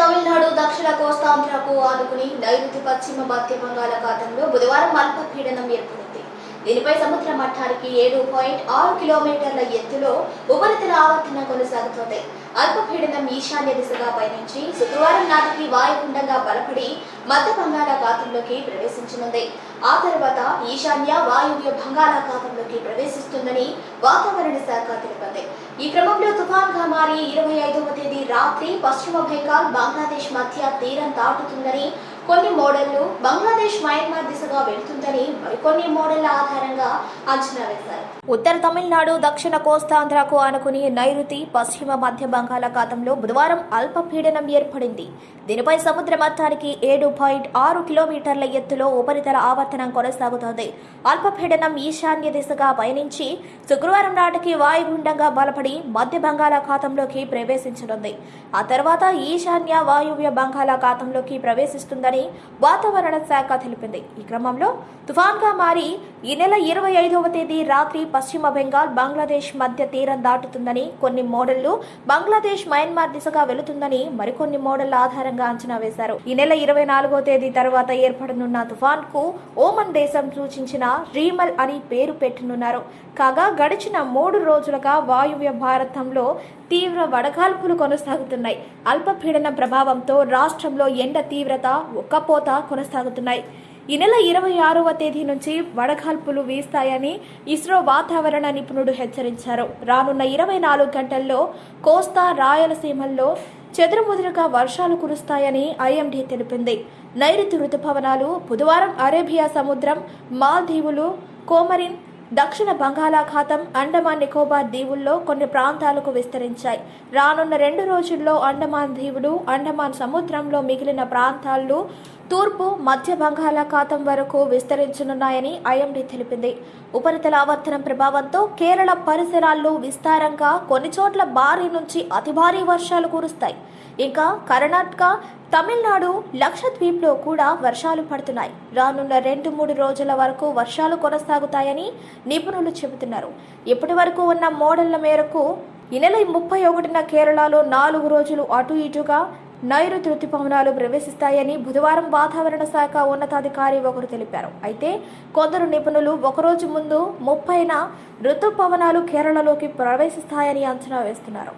తమిళనాడు దక్షిణ కోస్తాంధ్రకు ఆనుకుని నైరుతి పశ్చిమ మధ్య బంగాళాఖాతంలో బుధవారం అల్పపీడనం ఏర్పడింది. దీనిపై సముద్ర మట్టానికి ఏడు పాయింట్ ఆరు కిలోమీటర్ల ఎత్తులో ఉపరితల ఆవర్తన కొనసాగుతోంది. అల్పపీడనం ఈశాన్య దిశగా పయనించి శుక్రవారం నాటికి వాయుగుండంగా బలపడి మధ్య బంగాళాఖాతంలోకి ప్రవేశించనుంది. ఆ తర్వాత ఈశాన్య వాయువ్య బంగాళాఖాతంలోకి ప్రవేశిస్తుందని వాతావరణ శాఖ తెలిపింది. ఈ క్రమంలో తుఫాన్గా మారి ఇరవై ఐదవ తేదీ రాత్రి పశ్చిమ బెంగాల్ బంగ్లాదేశ్ మధ్య తీరం దాటుతుందని కొన్ని మోడళ్ళు బంగ్లాదేశ్ మయన్మార్ దిశగా వెళ్తుందని మరికొన్ని మోడళ్ళ ఆధారంగా అంచనా వేశారు. ఉత్తర తమిళనాడు దక్షిణ కోస్తాంధ్రకు ఆనుకుని నైరుతి పశ్చిమ మధ్య బంగాళాఖాతంలో బుధవారం అల్పపీడనం ఏర్పడింది. దీనిపై సముద్ర మట్టానికి ఏడు పాయింట్ ఆరు కిలోమీటర్ల ఎత్తులో ఉపరితల ఆవర్తనం కొనసాగుతోంది. అల్పపీడనం ఈశాన్య దిశగా పయనించి శుక్రవారం నాటికి వాయుగుండంగా బలపడి మధ్య బంగాళాఖాతంలోకి ప్రవేశించనుంది. ఆ తర్వాత ఈశాన్య వాయువ్య బంగాళాఖాతంలోకి ప్రవేశిస్తుందని వాతావరణ శాఖ తెలిపింది. ఈ క్రమంలో తుఫాన్గా మారి ఈ నెల ఇరవై ఐదవ తేదీ రాత్రి పశ్చిమ బెంగాల్ బంగ్లాదేశ్ మధ్య తీరం దాటుతుందని కొన్ని మోడళ్ళు బంగ్లాదేశ్ మయన్మార్ దిశగా వెళుతుందని మరికొన్ని మోడళ్ళ ఆధారంగా అంచనా వేశారు. ఈ నెల ఇరవై నాలుగో తేదీ తర్వాత ఏర్పడనున్న తుఫాన్కు ఓమన్ దేశం సూచించిన రీమల్ అని పేరు పెట్టనున్నారు. కాగా గడిచిన మూడు రోజులుగా వాయువ్య భారతంలో తీవ్ర వడగాల్పులు కొనసాగుతున్నాయి. అల్పపీడన ప్రభావంతో రాష్ట్రంలో ఎండ తీవ్రత ఉక్కపోత కొనసాగుతున్నాయి. ఈ నెల ఇరవై ఆరవ తేదీ నుంచి వడగాల్పులు వీస్తాయని ఇస్రో వాతావరణ నిపుణుడు హెచ్చరించారు. రానున్న ఇరవై నాలుగు గంటల్లో కోస్తా రాయలసీమల్లో చెదురుముదురుగా వర్షాలు కురుస్తాయని ఐఎండీ తెలిపింది. నైరుతి రుతుపవనాలు బుధవారం అరేబియా సముద్రం మాల్దీవులు కోమరిన్ దక్షిణ బంగాళాఖాతం అండమాన్ నికోబార్ దీవుల్లో కొన్ని ప్రాంతాలకు విస్తరించాయి. రానున్న రెండు రోజుల్లో అండమాన్ దీవులు అండమాన్ సముద్రంలో మిగిలిన ప్రాంతాల్లో తూర్పు మధ్య బంగాళాఖాతం వరకు విస్తరించనున్నాయని ఐఎండీ తెలిపింది. ఉపరితల ఆవర్తనం ప్రభావంతో కేరళ పరిసరాల్లో విస్తారంగా కొన్ని చోట్ల భారీ నుంచి అతి భారీ వర్షాలు కురుస్తాయి. ఇంకా కర్ణాటక తమిళనాడు లక్షద్వీప్లో కూడా వర్షాలు పడుతున్నాయి. రానున్న రెండు మూడు రోజుల వరకు వర్షాలు కొనసాగుతాయని నిపుణులు చెబుతున్నారు. ఇప్పటి వరకు ఉన్న మోడళ్ళ మేరకు ఈ నెల ముప్పై ఒకటిన కేరళలో నాలుగు రోజులు అటు ఇటుగా నైరుతి ఋతుపవనాలు ప్రవేశిస్తాయని బుధవారం వాతావరణ శాఖ ఉన్నతాధికారి ఒకరు తెలిపారు. అయితే కొందరు నిపుణులు ఒకరోజు ముందు ముప్పైన ఋతుపవనాలు కేరళలోకి ప్రవేశిస్తాయని అంచనా వేస్తున్నారు.